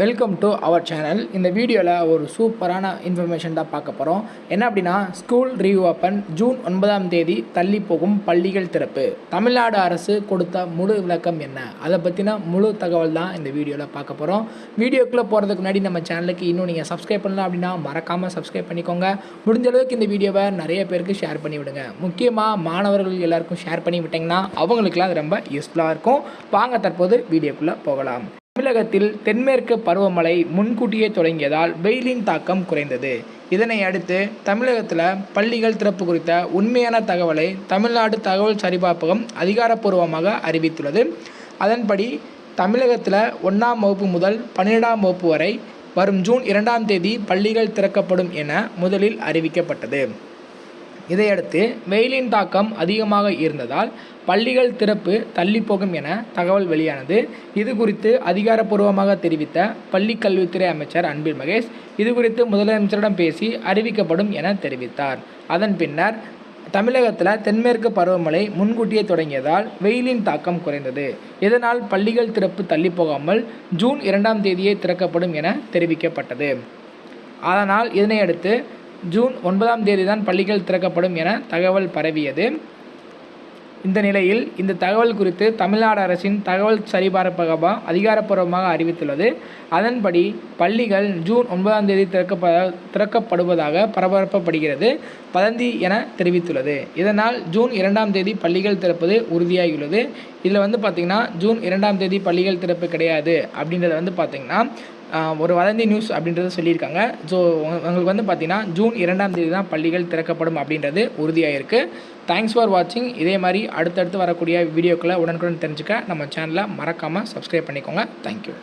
Welcome to our channel இந்த வீடியோவில் ஒரு சூப்பரான இன்ஃபர்மேஷன் தான் பார்க்க போகிறோம் என்ன அப்படின்னா ஸ்கூல் ரீஓப்பன் ஜூன் ஒன்பதாம் தேதி தள்ளி போகும் பள்ளிகள் திறப்பு. தமிழ்நாடு அரசு கொடுத்த முழு விளக்கம் என்ன? அதை பற்றின முழு தகவல் தான் இந்த வீடியோவில் பார்க்க போகிறோம் வீடியோக்குள்ளே போகிறதுக்கு முன்னாடி நம்ம சேனலுக்கு இன்னும் நீங்கள் சப்ஸ்கிரைப் பண்ணலாம் அப்படின்னா மறக்காமல் சப்ஸ்கிரைப் பண்ணிக்கோங்க. முடிஞ்ச அளவுக்கு இந்த வீடியோவை நிறைய பேருக்கு ஷேர் பண்ணி விடுங்க. முக்கியமாக மாணவர்கள் எல்லாருக்கும் ஷேர் பண்ணி விட்டிங்கன்னா அவங்களுக்குலாம் அது ரொம்ப யூஸ்ஃபுல்லாக இருக்கும். வாங்க தற்போது வீடியோக்குள்ளே போகலாம். தமிழகத்தில் தென்மேற்கு பருவமழை முன்கூட்டியே தொடங்கியதால் வெயிலின் தாக்கம் குறைந்தது. இதனை அடுத்து தமிழகத்தில் பள்ளிகள் திறப்பு குறித்த உண்மையான தகவலை தமிழ்நாடு தகவல் சரிபார்ப்பகம் அதிகாரப்பூர்வமாக அறிவித்துள்ளது. அதன்படி தமிழகத்தில் ஒன்றாம் வகுப்பு முதல் பன்னிரெண்டாம் வகுப்பு வரை வரும் ஜூன் இரண்டாம் தேதி பள்ளிகள் திறக்கப்படும் என முதலில் அறிவிக்கப்பட்டது. இதையடுத்து வெயிலின் தாக்கம் அதிகமாக இருந்ததால் பள்ளிகள் திறப்பு தள்ளிப்போகும் என தகவல் வெளியானது. இது குறித்து அதிகாரப்பூர்வமாக தெரிவித்த பள்ளி கல்வித்துறை அமைச்சர் அன்பில் மகேஷ் இது குறித்து முதலமைச்சரிடம் பேசி அறிவிக்கப்படும் என தெரிவித்தார். அதன் பின்னர் தமிழகத்தில் தென்மேற்கு பருவமழை முன்கூட்டியே தொடங்கியதால் வெயிலின் தாக்கம் குறைந்தது. இதனால் பள்ளிகள் திறப்பு தள்ளி போகாமல் ஜூன் இரண்டாம் தேதியே திறக்கப்படும் என தெரிவிக்கப்பட்டது. அதனால் இதனையடுத்து ஜூன் ஒன்பதாம் தேதி தான் பள்ளிகள் திறக்கப்படும் என தகவல் பரவியது. இந்த நிலையில் இந்த தகவல் குறித்து தமிழ்நாடு அரசின் தகவல் சரிபார்ப்பகமா அதிகாரப்பூர்வமாக அறிவித்துள்ளது. அதன்படி பள்ளிகள் ஜூன் ஒன்பதாம் தேதி திறக்கப்ப திறக்கப்படுவதாக பரபரப்பப்படுகிறது. பதந்தி என தெரிவித்துள்ளது. இதனால் ஜூன் இரண்டாம் தேதி பள்ளிகள் திறப்பது உறுதியாகியுள்ளது. இதில் வந்து பார்த்திங்கன்னா ஜூன் இரண்டாம் தேதி பள்ளிகள் திறப்பு கிடையாது. அப்படின்றத வந்து பார்த்திங்கன்னா ஒரு வதந்தி நியூஸ் அப்படின்றத சொல்லியிருக்காங்க. ஸோ உங்களுக்கு வந்து பார்த்திங்கன்னா ஜூன் இரண்டாம் தேதி தான் பள்ளிகள் திறக்கப்படும் அப்படின்றது உறுதியாகிருக்கு தேங்க்ஸ் ஃபார் வாட்சிங் இதே மாதிரி அடுத்தடுத்து வரக்கூடிய வீடியோக்களை உடனுக்குடன் தெரிஞ்சுக்க நம்ம சேனலை மறக்காமல் சப்ஸ்கிரைப் பண்ணிக்கோங்க. தேங்க்யூ